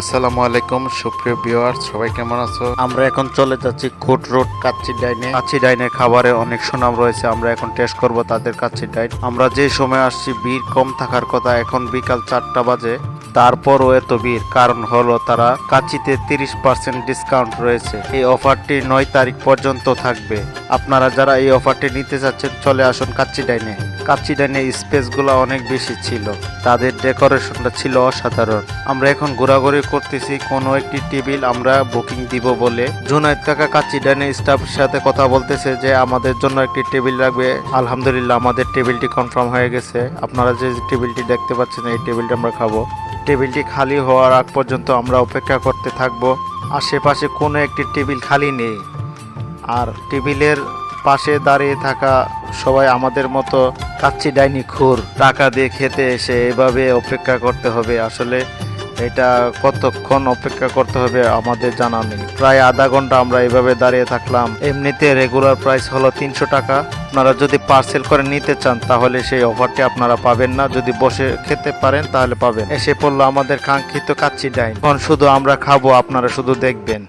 আসসালামু আলাইকুম, সুপ্রিয় ভিউয়ার্স, সবাই কেমন আছো? আমরা এখন চলে যাচ্ছি কোট রোড কাচ্চি ডাইনে। কাচ্চি ডাইনের খাবারে অনেক সুনাম রয়েছে, আমরা এখন টেস্ট করব তাদের কাচ্চি ডাইন। আমরা যে সময় আসছি, ভিড় কম থাকার কথা এখন বিকাল চারটা বাজে। তারপরও এত ভিড়। কারণ হলো তারা কাচ্চিতে তিরিশ পার্সেন্ট ডিসকাউন্ট রয়েছে। এই অফারটি নয় তারিখ পর্যন্ত থাকবে। আপনারা যারা এই অফারটি নিতে চাচ্ছেন, চলে আসুন কাচ্চি ডাইনে। কাচ্চি ডাইনে স্পেসগুলো অনেক বেশি ছিল। তাদের ডেকোরেশনটা ছিল অসাধারণ। আমরা এখন ঘোরাঘুরি করতেছি, কোনো একটি টেবিল আমরা বুকিং দিব বলে। জুনাইদ কাকা কাচ্চি ডাইনে স্টাফের সাথে কথা বলতেছে যে, আমাদের জন্য একটি টেবিল রাখবে আলহামদুলিল্লাহ, আমাদের টেবিলটি কনফার্ম হয়ে গেছে। আপনারা যে টেবিলটি দেখতে পাচ্ছেন, এই টেবিলটি আমরা খাব। টেবিলটি খালি হওয়ার আগ পর্যন্ত আমরা অপেক্ষা করতে থাকব। আশেপাশে কোনো একটি টেবিল খালি নেই। আর টেবিলের পাশে দাঁড়িয়ে থাকা সবাই আমাদের মতো কাচ্চি ডাইনি খুর টাকা দিয়ে খেতে এসে এভাবে অপেক্ষা করতে হবে। আসলে এটা কতক্ষণ অপেক্ষা করতে হবে আমাদের জানা নেই। প্রায় আধা ঘণ্টা আমরা এভাবে দাঁড়িয়ে থাকলাম। এমনিতে রেগুলার প্রাইস হলো তিনশো টাকা। আপনারা যদি পার্সেল করে নিতে চান, তাহলে সেই অফারটি আপনারা পাবেন না। যদি বসে খেতে পারেন, তাহলে পাবেন। এসে পড়ল আমাদের কাঙ্ক্ষিত কাচ্চি ডাইন। এখন শুধু আমরা খাব, আপনারা শুধু দেখবেন।